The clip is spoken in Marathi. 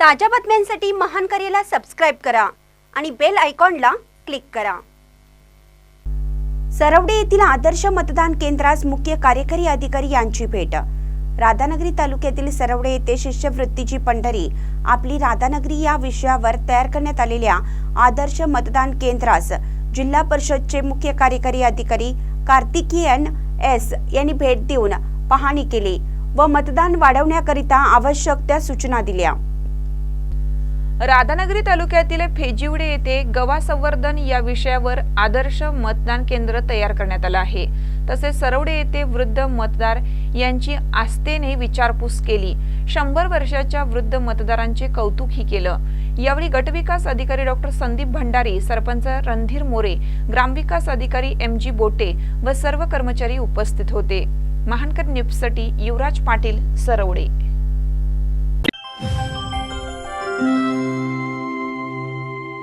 ताज्या बातम्यांसाठी महान करेला सबस्क्राईब करा आणि बेल आयकॉनला क्लिक करा. सरवडे येथील आदर्श मतदान केंद्रास मुख्य कार्यकारी अधिकारी यांची भेट. राधानगरी तालुक्यातील सरवडे येथे शिष्यवृत्तीची पंढरी आपली राधानगरी या विषयावर तयार करण्यात आलेल्या आदर्श मतदान केंद्रास जिल्हा परिषदचे मुख्य कार्यकारी अधिकारी कार्तिकीयन एस यांनी भेट देऊन पाहणी केली व मतदान वाढवण्याकरिता आवश्यक त्या सूचना दिल्या. राधानगरी तालुक्यातील फेजिवडे येथे गवा संवर्धन या विषयावर आदर्श मतदान केंद्र तयार करण्यात आलं आहे. तसेच सरवडे येथे वृद्ध मतदार यांची आस्थेने विचारपूस केली. शंभर वर्षाच्या वृद्ध मतदारांचे कौतुकही केलं. यावेळी गटविकास अधिकारी डॉक्टर संदीप भंडारी सरपंच रणधीर मोरे ग्रामविकास अधिकारी एम जी बोटे व सर्व कर्मचारी उपस्थित होते. महानकर न्यूजसाठी युवराज पाटील सरवडे.